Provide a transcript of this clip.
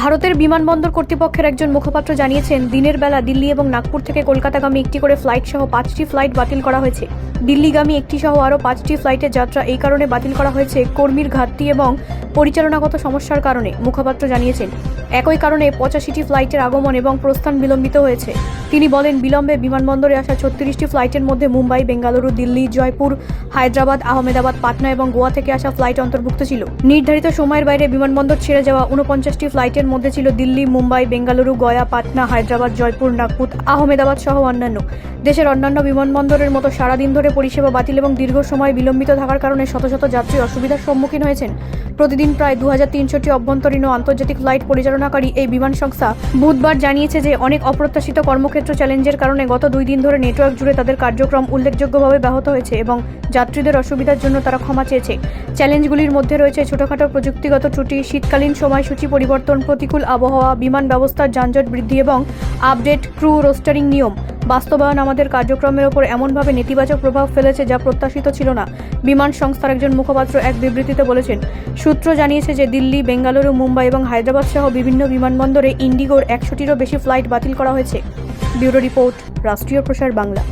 ভারতের বিমানবন্দর কর্তৃপক্ষের একজন মুখপাত্র জানিয়েছেন, দিনের বেলা দিল্লি এবং নাগপুর থেকে কলকাতাগামী একটি করে ফ্লাইট সহ পাঁচটি ফ্লাইট বাতিল করা হয়েছে। দিল্লিগামী একটি সহ আরও পাঁচটি ফ্লাইটের যাত্রা এই কারণে বাতিল করা হয়েছে। কর্মীর ঘাটতি এবং পরিচালনাগত সমস্যার কারণে, মুখপাত্র জানিয়েছেন। একই কারণে পঁচাশিটি ফ্লাইটের আগমন এবং প্রস্থান বিলম্বিত হয়েছে। তিনি বলেন, বিলম্বে বিমানবন্দরে আসা ছত্রিশটি ফ্লাইটের মধ্যে মুম্বাই, বেঙ্গালুরু, দিল্লি, জয়পুর, হায়দ্রাবাদ, আহমেদাবাদ, পাটনা এবং গোয়া থেকে আসা ফ্লাইট অন্তর্ভুক্ত ছিল। নির্ধারিত সময়ের বাইরে বিমানবন্দর ছেড়ে যাওয়া উনপঞ্চাশটি ফ্লাইটের মধ্যে ছিল দিল্লি, মুম্বাই, বেঙ্গালুরু, গয়া, পাটনা, হায়দ্রাবাদ, জয়পুর, নাগপুর, আহমেদাবাদ সহ অন্যান্য। দেশের অন্যান্য বিমানবন্দরের মতো সারাদিন ধরে পরিষেবা বাতিল এবং দীর্ঘ সময় বিলম্বিত থাকার কারণে শত শত যাত্রী অসুবিধার সম্মুখীন হয়েছেন। প্রতিদিন প্রায় দু হাজার তিনশোটি অভ্যন্তরীণ ও আন্তর্জাতিক ফ্লাইট পরিচালনাকারী এই বিমান সংস্থা বুধবার জানিয়েছে যে, অনেক অপ্রত্যাশিত কর্মক্ষেত্র চ্যালেঞ্জের কারণে গত দুই দিন ধরে নেটওয়ার্ক জুড়ে তাদের কার্যক্রম উল্লেখযোগ্যভাবে ব্যাহত হয়েছে এবং যাত্রীদের অসুবিধার জন্য তারা ক্ষমা চেয়েছে। চ্যালেঞ্জগুলির মধ্যে রয়েছে ছোটখাটো প্রযুক্তিগত ত্রুটি, শীতকালীন সময়সূচি পরিবর্তন, প্রতিকূল আবহাওয়া, বিমান ব্যবস্থার যানজট বৃদ্ধি এবং আপডেট ক্রু রোস্টারিং নিয়ম। বাস্তবায়ন আমাদের কার্যক্রমের ওপর এমনভাবে নেতিবাচক প্রভাব ফেলেছে যা প্রত্যাশিত ছিল না। বিমান সংস্থার একজন মুখপাত্র এক বিবৃতিতে বলেছেন, সূত্র জানিয়েছে যে দিল্লি, বেঙ্গালুরু, মুম্বাই এবং হায়দ্রাবাদ সহ বিভিন্ন বিমানবন্দরে ইন্ডিগোর একশোটিরও বেশি ফ্লাইট বাতিল করা হয়েছে। ব্যুরো রিপোর্ট, রাষ্ট্রীয় প্রসার বাংলা।